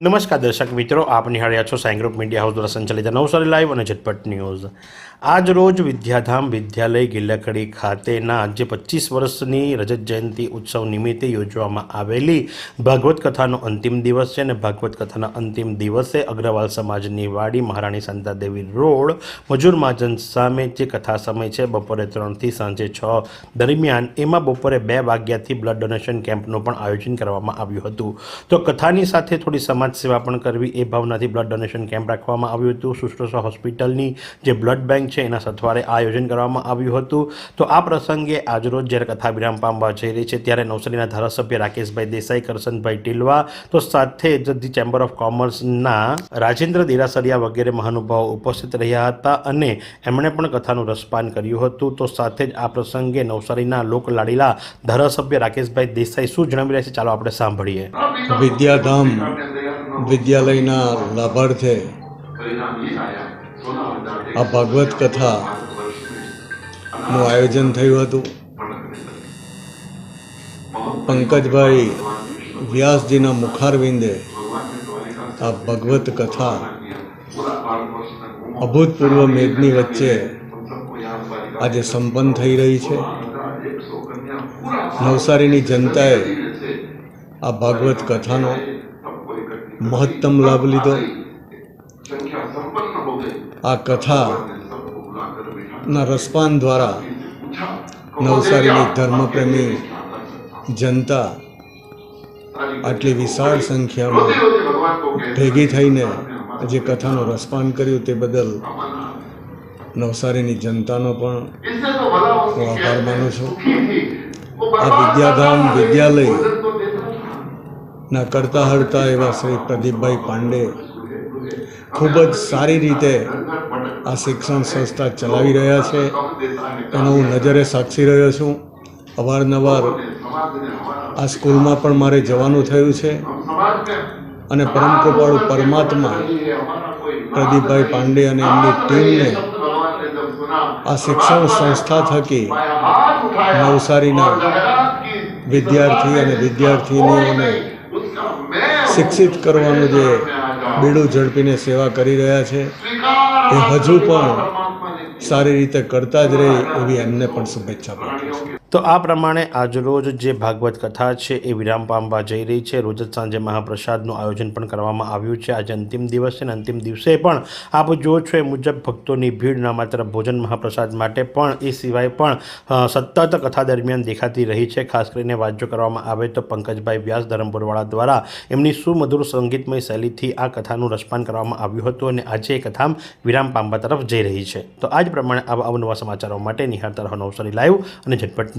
નમસ્કાર દર્શક મિત્રો, આપ નિહાળ્યા છો સાઈ ગ્રુપ મીડિયા હાઉસ દ્વારા સંચાલિત નવસારી લાઈવ અને ઝટપટ ન્યૂઝ. આજ રોજ વિદ્યાધામ વિદ્યાલય ગિલ્લાકડી ખાતેના જે પચીસ વર્ષની રજત જયંતિ ઉત્સવ નિમિત્તે યોજવામાં આવેલી ભાગવત કથાનો અંતિમ દિવસ છે અને ભાગવત કથાના અંતિમ દિવસે અગ્રવાલ સમાજની વાડી મહારાણી સંતાદેવી રોડ મજૂર મહાજન સામે જે કથા સમય છે બપોરે ત્રણથી સાંજે છ દરમિયાન, એમાં બપોરે બે વાગ્યાથી બ્લડ ડોનેશન કેમ્પનું પણ આયોજન કરવામાં આવ્યું હતું. તો કથાની સાથે થોડી સમાજ સેવા પણ કરવી એ ભાવનાથી બ્લડ ડોનેશન કેમ્પ રાખવામાં આવ્યું હતું. સુશ્રુષા હોસ્પિટલની જે બ્લડ બેંક છે એના સથવારે આયોજન કરવામાં આવ્યું હતું. તો આ પ્રસંગે આજરોજ જ્યારે કથા વિરામ પામવા જઈ રહી છે ત્યારે નવસારીના ધારાસભ્ય રાકેશભાઈ દેસાઈ કરસનભાઈ ટીલવા, તો સાથે જ ધી ચેમ્બર ઓફ કોમર્સના રાજેન્દ્ર દેરાસરિયા વગેરે મહાનુભાવો ઉપસ્થિત રહ્યા હતા અને એમણે પણ કથાનું રસપાન કર્યું હતું. તો સાથે જ આ પ્રસંગે નવસારીના લોકલાડીલા ધારાસભ્ય રાકેશભાઈ દેસાઈ શું જણાવી રહ્યા છે ચાલો આપણે સાંભળીએ. વિદ્યાધામ વિદ્યાલયના લાભાર્થે આ ભાગવત કથાનું આયોજન થયું હતું. પંકજભાઈ વ્યાસજીના મુખારવિંદે આ ભગવત કથા અભૂતપૂર્વ મેઘની વચ્ચે આજે સંપન્ન થઈ રહી છે. નવસારીની જનતાએ આ ભાગવત કથાનો મહત્તમ લાભ લીધો. આ કથાના રસપાન દ્વારા નવસારીની ધર્મપ્રેમી જનતા આટલી વિશાળ સંખ્યામાં ભેગી થઈને જે કથાનો રસપાન કર્યું તે બદલ નવસારીની જનતાનો પણ હું આભાર માનું છું. આ વિદ્યાધામ વિદ્યાલય ના કરતા હરતા એવા શ્રી પ્રદીપભાઈ પાંડે ખૂબ જ સારી રીતે આ શિક્ષણ સંસ્થા ચલાવી રહ્યા છે. એનો હું નજરે સાક્ષી રહ્યો છું. અવારનવાર આ સ્કૂલમાં પણ મારે જવાનું થયું છે અને પરમ કૃપાળુ પરમાત્મા પ્રદીપભાઈ પાંડે અને એમની ટીમને આ શિક્ષણ સંસ્થા થકી નવસારીના વિદ્યાર્થી અને વિદ્યાર્થીનીઓને શિક્ષિત કરવાનું જે બીડું ઝડપીને સેવા કરી રહ્યા છે, એ હજુ પણ સારી રીતે કરતા જ રહે એવી એમને પણ શુભેચ્છા પાઠવું છું. તો આ પ્રમાણે આજરોજ જે ભાગવત કથા છે એ વિરામ પામવા જઈ રહી છે. રોજ જ સાંજે મહાપ્રસાદનું આયોજન પણ કરવામાં આવ્યું છે. આજે અંતિમ દિવસ અને અંતિમ દિવસે પણ આપ જુઓ છો એ મુજબ ભક્તોની ભીડ ન માત્ર ભોજન મહાપ્રસાદ માટે પણ, એ સિવાય પણ સતત કથા દરમિયાન દેખાતી રહી છે. ખાસ કરીને વાત કરવામાં આવે તો પંકજભાઈ વ્યાસ ધરમપુરવાળા દ્વારા એમની સુમધુર સંગીતમય શૈલીથી આ કથાનું રસપાન કરવામાં આવ્યું હતું અને આજે એ કથા વિરામ પામવા તરફ જઈ રહી છે. તો આ જ પ્રમાણે આવા અવનવા સમાચારો માટે નિહાળતા રહો નવસારી લાઈવ અને ઝટપટ